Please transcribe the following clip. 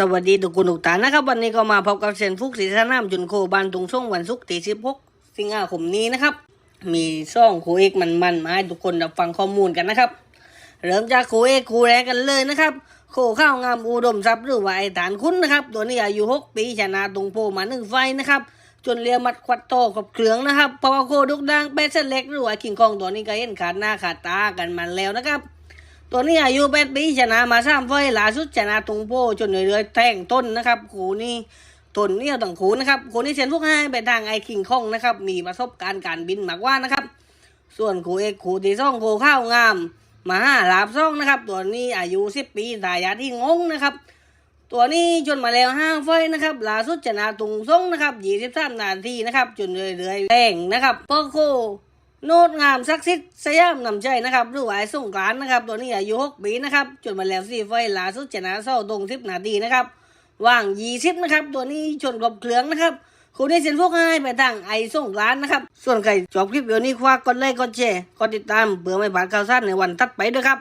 สวัสดีทุกคนทุกท่านนะครับ วันนี้ก็มาพบกับเซนฟุกศรีสนามจุนโคบานตุงช่งวันศุกร์ที่16สิงหาคมนี้นะครับ มีซ่องคูเอกมันมันมาให้ทุกคนรับฟังข้อมูลกันนะครับ เริ่มจากคูเอกคูแรกกันเลยนะครับ โคข้าวงามอุดมทรัพย์หรือว่าไอฐานคุณนะครับ ตัวนี้อายุ6ปีชนะตุงโพมาหนึ่งไฟนะครับ จนเรียมัดควัดโตกับเครืองนะครับเพราะว่าโคดุกดังแปดเส้นเล็กหรือว่าคิงคองตัวนี้ก็เห็นขาดหน้าขาดตากันมันแล้วนะครับ ตัวนี้อายุแปดปีชนะมาสามไฟล์ล่าสุดชนะตุงโพจนเรื่อยๆแทงต้นนะครับขูนี่ต้นเนี่ยต่างขูนะครับขูนี่เซียนพวกให้ไปทางไอคิงคองนะครับ มีประสบการณ์การบินมากว่านะครับ ส่วนขูเอกขูที่ซ่องโคข้าวงามมาห้าลาบซ่องนะครับ ตัวนี้อายุสิบปีสายาที่งงนะครับ ตัวนี้จนมาแล้วห้าไฟล์นะครับล่าสุดชนะตุงซ่งนะครับยี่สิบสามนาทีนะครับ จนเรื่อยๆแทงนะครับพ่อโค โนดงามซักซิดสยามนำใจนะครับหรือว่าไอ้สงกลานนะครับ ตัวนี้อายุหกปีนะครับจนมาแล้วสี่ไฟลาสุดชนะเศร้าตรงทิพนาดีนะครับว่างยี่สิบนะครับ ตัวนี้ชนกบเคลืองนะครับคุณได้เซ็นพวกให้ไปทางไอ้สงกรานนะครับ ส่วนใครชอบคลิปวิดีโอนี้คว้ากดไลค์กดแชร์กดติดตามเบื่อไม่ผ่าดข่าวสั้นในวันตัดไปด้วยครับ